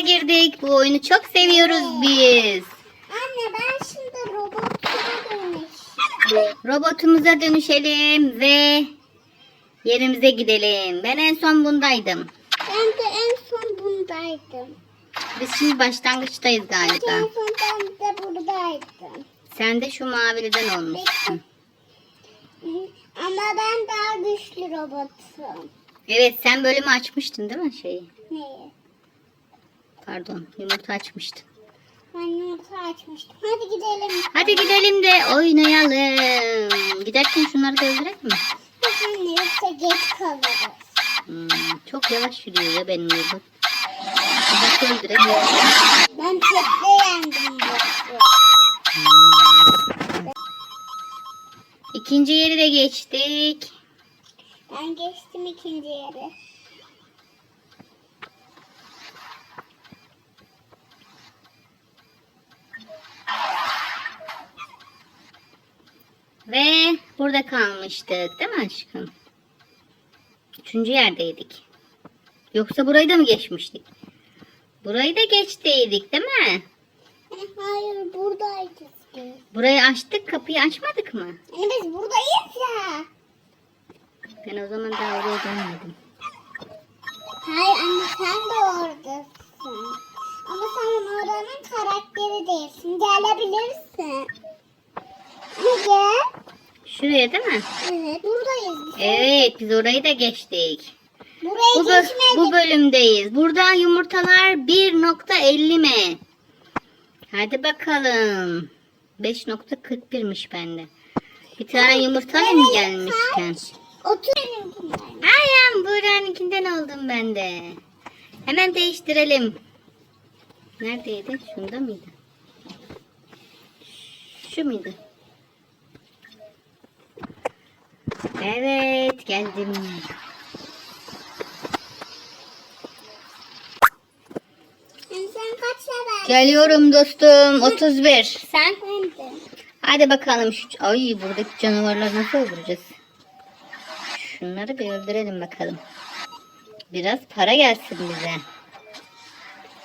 Girdik. Bu oyunu çok seviyoruz biz. Anne ben şimdi robotuma dönüşüm. Robotumuza dönüşelim ve yerimize gidelim. Ben en son bundaydım. Ben de en son bundaydım. Biz şimdi başlangıçtayız En galiba. son ben de buradaydım. Sen de şu maviliden olmuşsun. Ama ben daha güçlü robotum. Evet sen bölümü açmıştın değil mi şeyi? Neyi? Pardon yumurta açmıştın. Ben yumurta açmıştım. Hadi gidelim. Hadi gidelim de oynayalım. Giderken şunları da öldürek mi? Anne yoksa geç kalırız. Hmm, çok yavaş yürüyor ya benim. Hadi öldürek. Ben tekle yendim boss'u. İkinci yeri de geçtik. Ben geçtim ikinci yere. Ve burada kalmıştık değil mi aşkım? Üçüncü yerdeydik. Yoksa burayı da mı geçmiştik? Burayı da geçtiydik değil mi? Hani hayır buradaydık. Burayı açtık kapıyı açmadık mı? Biz buradayız ya. Ben o zaman daha oraya dönmedim. Hayır anne sen de oradasın. Ama sen oranın karakteri değilsin. Gelebilirsin. Gel. Şuraya değil mi? Evet buradayız biz. Evet biz orayı da geçtik. Buraya Bu, bö- geçmedik. bu bölümdeyiz. Burada yumurtalar 1.50 mi? Hadi bakalım. 5.41'miş bende. Bir tane yumurta mı gelmişken? Otur benimkinden. Ayağım Buğra'nınkinden oldum ben de. Hemen değiştirelim. Neredeydi? Şunda mıydı? Şu muydu? Evet geldim. Sen kaç level? Geliyorum dostum. 31. Sen? Hadi bakalım. Şu... Ay buradaki canavarları nasıl öldüreceğiz? Şunları bir öldürelim bakalım. Biraz para gelsin bize.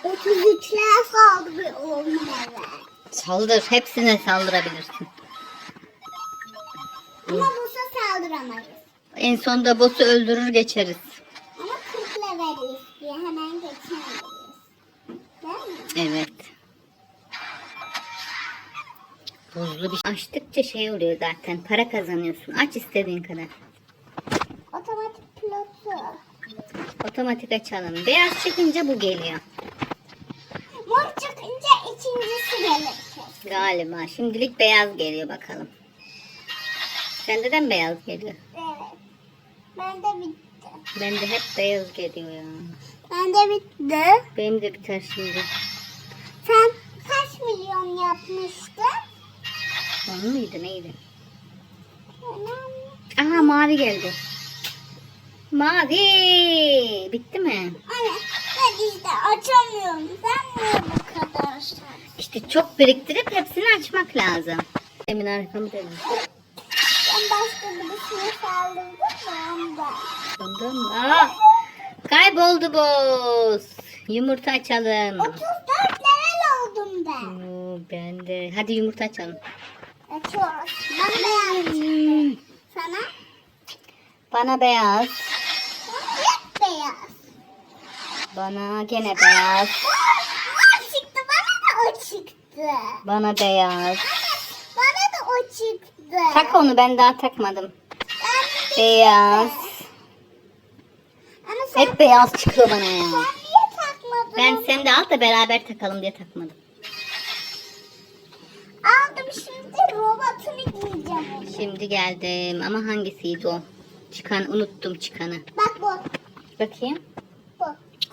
33'ler saldırı olmalı. Saldır. Hepsine saldırabilirsin. Ama boss'a saldıramayız. En sonunda boss'u öldürür geçeriz. Ama 40 level istiyor. Hemen geçemeyiz. Değil mi? Evet. Buzlu bir açtıkça şey oluyor zaten. Para kazanıyorsun. Aç istediğin kadar. Otomatik pilotu. Otomatik açalım. Beyaz çıkınca bu geliyor. Mor çıkınca ikincisi gelir. Galiba. Şimdilik beyaz geliyor bakalım. Sende de mi beyaz geliyor? Evet. Ben de bitti. Bende hep beyaz geliyor ya. Ben de bitti. Benim de biter şimdi. Sen kaç milyon yapmıştın? Onun muydu neydi? Önemli. Aha mavi geldi. Mavi. Bitti mi? Anne ben işte açamıyorum. Sen niye bu kadar? İşte çok biriktirip hepsini açmak lazım. Emin arkamı dönüyor. Başka birisine mı? Aa, kayboldu boz. Yumurta açalım. 34 level oldum ben. Oo, ben de. Hadi yumurta açalım. Açıyoruz. Ben beyaz. Sana? Bana beyaz. Hep beyaz. Bana gene beyaz. Mor çıktı. Bana da o çıktı. Bana beyaz. Bana da o çıktı. Tak onu ben daha takmadım. Ben Beyaz. Ama sen, Hep beyaz çıkıyor bana ya. sen niye takmadın? Ben sen de al da beraber takalım diye takmadım. Aldım şimdi robotunu giyeceğim. Şimdi geldim ama hangisiydi o? Çıkan unuttum çıkanı. Bak bu. Bakayım. Bu.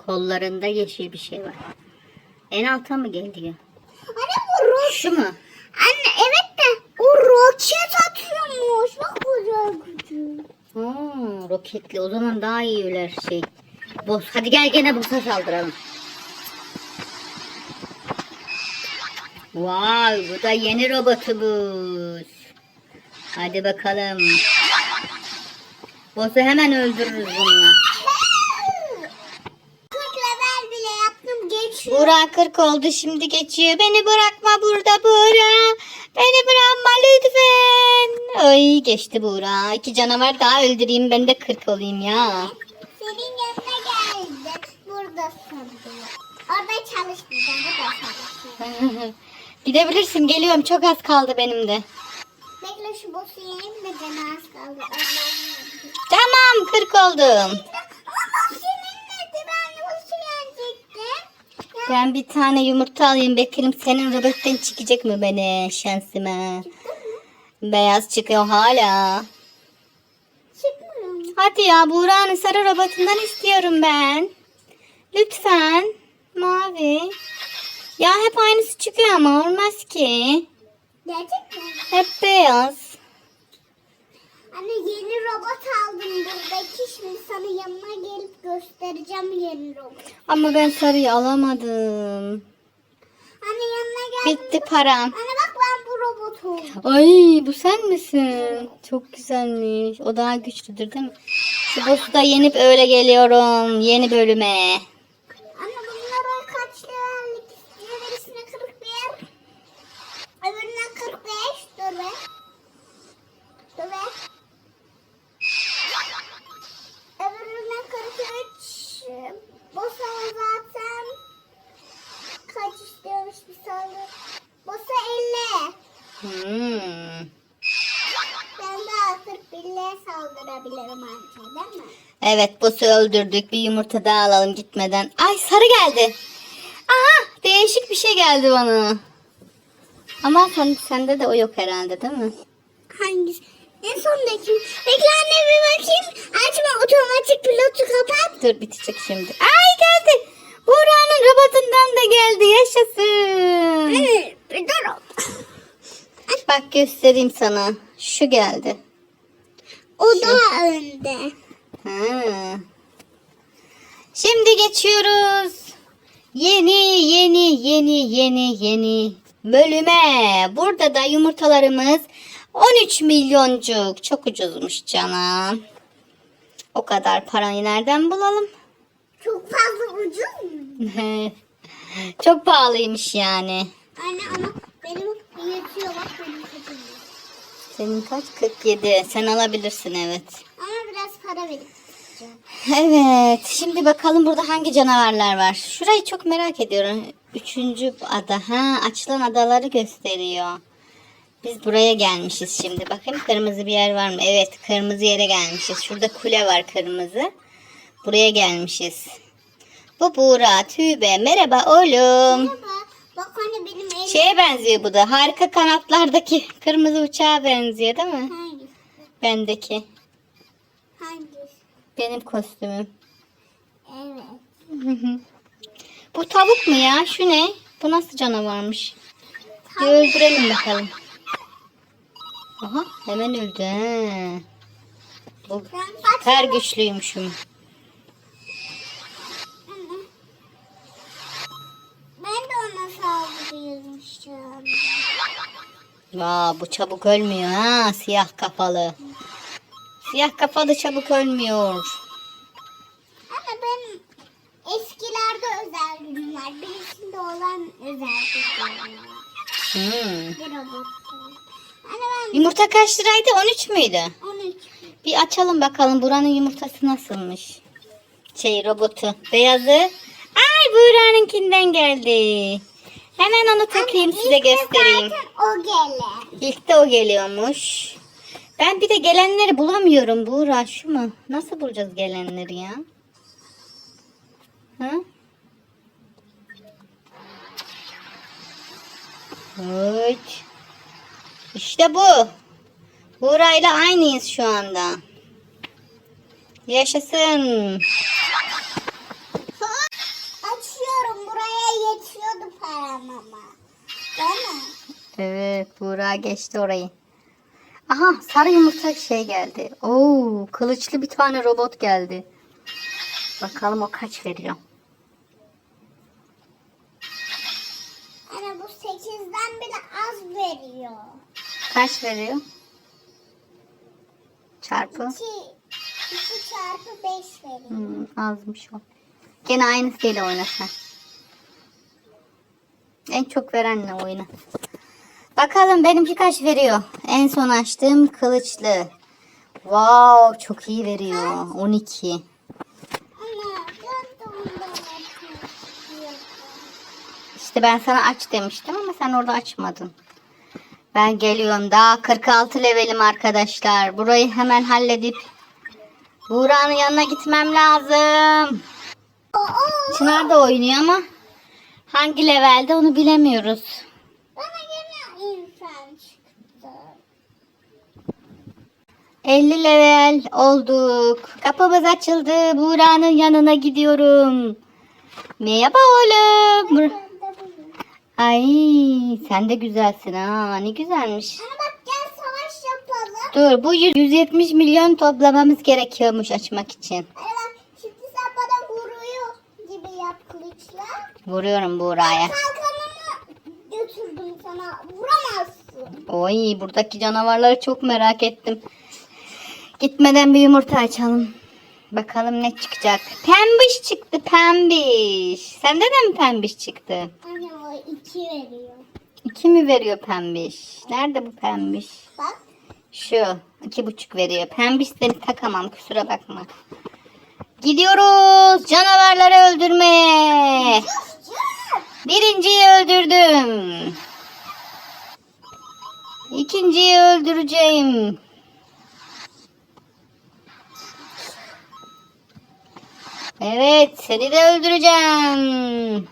Kollarında yeşil bir şey var. En alta mı geliyor? Anne bu roket. Şu mu? Anne evet roket atıyormuş. Bak güzel gücü. Oo, roketli. O zaman daha iyi öler şey. Boss. Hadi gel gene boss'a saldıralım. Vay bu da yeni robotumuz. Hadi bakalım. Boss'u hemen öldürürüz bununla. 40 level bile geçiyor. Buğra 40 oldu şimdi geçiyor. Beni bırakma burada Buğra. Beni bırakma lütfen. Ay geçti Buğra. İki canavar daha öldüreyim ben de 40 olayım ya. Senin yanına geldi. Buradasın. Orada çalışmayacağım. Burada. Gidebilirsin geliyorum çok az kaldı benim de. Bekle şu boss'u yeneyim de canı az kaldı. Tamam 40 oldum. Ama seninledi. Ben boss'u yenecektim. Ben bir tane yumurta alayım bakalım senin robottan çıkacak mı beni şansıma. Beyaz çıkıyor hala. Çıkmıyor? Hadi ya Buğra'nın sarı robotundan istiyorum ben. Lütfen. Mavi. Ya hep aynısı çıkıyor ama olmaz ki. Gerçek mi? Hep beyaz. Anne yeni robot Şimdi sana yanına gelip göstereceğim yeni robot. Ama ben sarıyı alamadım. Anne yanına gel. Bitti param. Anne bak ben bu robot oldum. Ay bu sen misin? Çok güzelmiş. O daha güçlüdür değil mi? Şu boss'u da yenip öyle geliyorum. Yeni bölüme. Anne bunlara kaç liralık istiyor? Birisine 41. Öbürüne 45. Dur be. Dur be. Öbürüne 43. Bosa zaten kaç istiyormuş bir saniye. Bosa 50. Hmm. Ben daha 41'le saldırabilirim anca değil mi? Evet boss'u öldürdük. Bir yumurta daha alalım gitmeden. Ay sarı geldi. Aha değişik bir şey geldi bana. Ama sen, sende de o yok herhalde değil mi? Hangisi? En sondaki. Bekle anne bir bakayım. Açma otomatik pilotu kapat. Dur bitecek şimdi. Ay geldi. Buğra'nın robotundan da geldi. Yaşasın. Bir dur. Bak göstereyim sana. Şu geldi. O da önde. Ha. Şimdi geçiyoruz. Yeni yeni yeni yeni yeni bölüme. Burada da yumurtalarımız 13 milyoncuk. Çok ucuzmuş canım. O kadar parayı nereden bulalım? Çok fazla ucuz mu? Çok pahalıymış yani. Anne ama benim yetiyor bak benim. Senin kaç? 47. Sen alabilirsin evet. Ama biraz para verip gideceğim. Evet. Şimdi bakalım burada hangi canavarlar var. Şurayı çok merak ediyorum. Üçüncü ada. Ha, açılan adaları gösteriyor. Biz buraya gelmişiz şimdi. Bakayım kırmızı bir yer var mı? Evet kırmızı yere gelmişiz. Şurada kule var kırmızı. Buraya gelmişiz. Bu Buğra, Tübe. Merhaba oğlum. Merhaba. Bak anne benim elim Şeye benziyor bu da. Harika kanatlardaki kırmızı uçağa benziyor değil mi? hangisi? Bendeki. Hangisi? Benim kostümüm. Evet. Bu tavuk mu ya? Şu ne? Bu nasıl canavarmış? Bir öldürelim bakalım. Aha hemen öldü. he. Bu süper güçlüymüşüm. Ben de ona saldırıyorum şu anda. Vaa bu çabuk ölmüyor ha siyah kafalı. Siyah kafalı çabuk ölmüyor. Ama ben eskilerde özel günüm var. Birisinde olan özel günüm var. Hmm. Bir robot. Anne ben Yumurta kaç liraydı? 13 müydü? 13. Bir açalım bakalım buranın yumurtası nasılmış. Şey robotu. Beyazı. Ay Buğra'nınkinden geldi. Hemen onu takayım size İlk de göstereyim. Zaten o gele. İlk de o geliyormuş. Ben bir de gelenleri bulamıyorum Buğra. Şu mu? Nasıl bulacağız gelenleri ya? Ha? Evet. İşte bu. Buğra ile aynıyız şu anda. Yaşasın. Açıyorum. Buraya yetiyordu param ama. Değil mi? Evet Buğra geçti orayı. Aha sarı yumurta şey geldi. Oo kılıçlı bir tane robot geldi. Bakalım o kaç veriyor. Anne bu 8'den bile az veriyor. Kaç veriyor? Çarpı. 2, 2 çarpı 5 veriyor. Hmm, azmış o. Gene aynısıyla oyna sen. En çok verenle oyna. Bakalım benimki kaç veriyor? En son açtığım kılıçlı. Wow çok iyi veriyor. 12. Ana ben de ondan açmak istiyorum. İşte ben sana aç demiştim ama sen orada açmadın. Ben geliyorum. Daha 46 levelim arkadaşlar. Burayı hemen halledip Buğra'nın yanına gitmem lazım. Çınar da oynuyor ama hangi levelde onu bilemiyoruz. bana gene insan çıktı. 50 level olduk. Kapımız açıldı. Buğra'nın yanına gidiyorum. Merhaba oğlum. Bur-. Ay sen de güzelsin ha. Ne güzelmiş. Ana bak gel savaş yapalım. Dur bu 170 milyon toplamamız gerekiyormuş açmak için. Bak şimdi sen bana vuruyor gibi yap kılıçla. Vuruyorum Buğra'ya. Kalkanımı götürdüm sana. Vuramazsın. Oy buradaki canavarları çok merak ettim. Gitmeden bir yumurta açalım. Bakalım ne çıkacak. Pembiş çıktı pembiş. Sende de mi pembiş çıktı? Anne o iki veriyor. İki mi veriyor pembiş? Nerede bu pembiş? Bak. Şu iki buçuk veriyor. Pembiş seni takamam kusura bakma. Gidiyoruz canavarları öldürmeye. Birinciyi öldürdüm. İkinciyi öldüreceğim. Evet seni de öldüreceğim.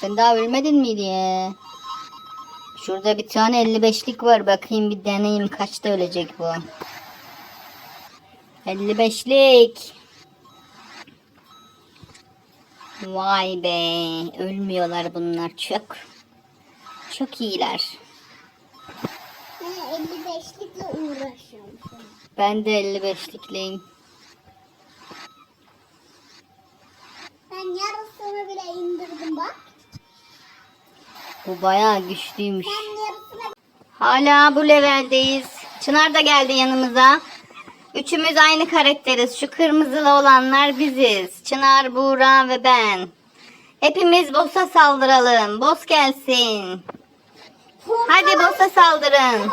Sen daha ölmedin mi diye. Şurada bir tane 55'lik var. Bakayım bir deneyim kaçta ölecek bu. 55'lik. Vay be. Ölmüyorlar bunlar çok. Çok iyiler. Ben 55'likle uğraşıyorum. Ben de 55'likleyim. Ben yarısını bile indirdim bak. Bu bayağı güçlüymüş. Ben yarısını Hala bu leveldeyiz. Çınar da geldi yanımıza. Üçümüz aynı karakteriz. Şu kırmızılı olanlar biziz. Çınar, Buğra ve ben. Hepimiz boss'a saldıralım. Boss gelsin. Hadi boss'a saldırın.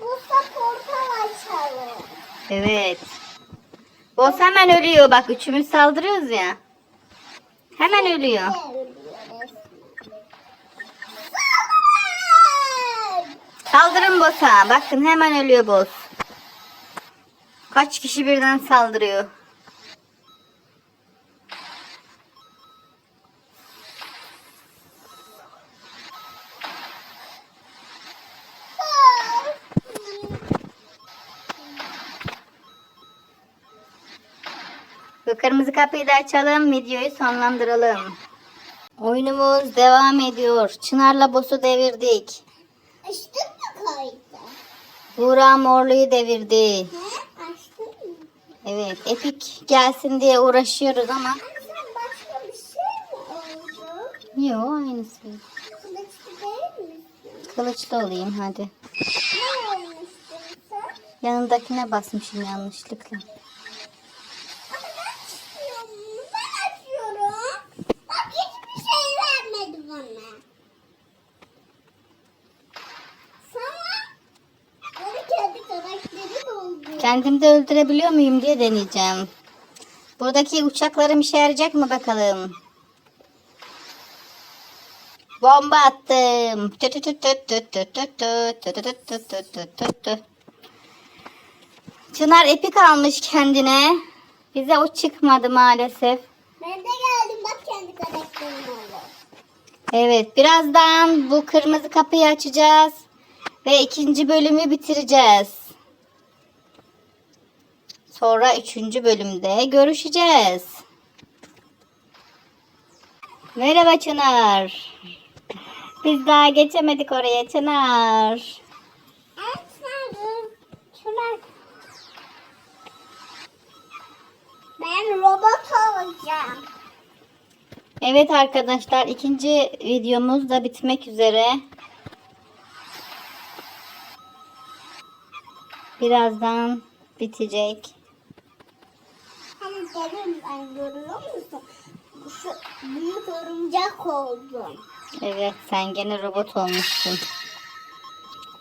Buzda portal açalım. Evet. Boss hemen ölüyor. Bak üçümüz saldırıyoruz ya. Hemen ölüyor. Saldırın boss'a. Bakın hemen ölüyor boss. Kaç kişi birden saldırıyor. Bu kırmızı kapıyı da açalım. Videoyu sonlandıralım. Oyunumuz devam ediyor. Çınar'la boss'u devirdik. Açtın mı kaydı? Buğra morluyu devirdi. He? Açtın mı? Evet, Epik gelsin diye uğraşıyoruz ama. Anne sen başka bir şey mi oldu? Yo aynısı. Kılıçlı değil misin? Kılıçlı olayım hadi. Ne olmuştun sen? Yanındakine basmışım yanlışlıkla. bana. Kendimde öldürebiliyor muyum diye deneyeceğim. Buradaki uçaklarım işe yarayacak mı bakalım. Bomba attım. Çınar epik almış kendine. Bize o çıkmadı maalesef. Evet, birazdan bu kırmızı kapıyı açacağız ve ikinci bölümü bitireceğiz. Sonra üçüncü bölümde görüşeceğiz. Merhaba Çınar. Biz daha geçemedik oraya Çınar. Ben robot olacağım. Evet arkadaşlar ikinci videomuz da bitmek üzere. Birazdan bitecek. Hani dedim ben görüyor musun? şu büyük örümcek oldum. Evet sen gene robot olmuşsun.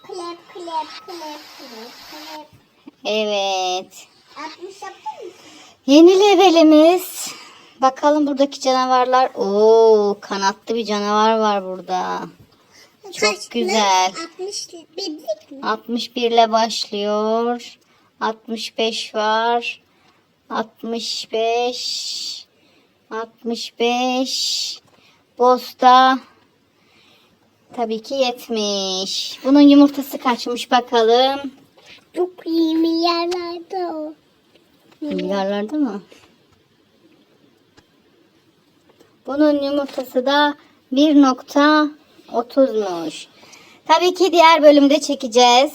Klep klep klep klep klep. Evet. 60 yaptın mı? Yeni levelimiz. Bakalım buradaki canavarlar. Oo kanatlı bir canavar var burada. Çok güzel. 61'lik mi? 61 ile başlıyor. 65 var. 65 65 Bosta tabii ki 70. Bunun yumurtası kaçmış bakalım. Çok iyi milyarlarda o. Milyarlarda mı? Bunun yumurtası da 1.30'muş. Tabii ki diğer bölümde çekeceğiz.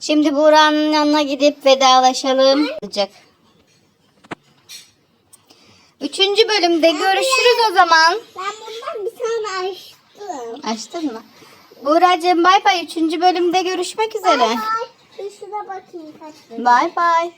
Şimdi Buğra'nın yanına gidip vedalaşalım. Üçüncü bölümde görüşürüz o zaman. Ben bundan bir tane açtım. Açtın mı? Buğra'cığım bay bay. Üçüncü bölümde görüşmek üzere. Ay, bir şuna bakayım kaç. Bay bay.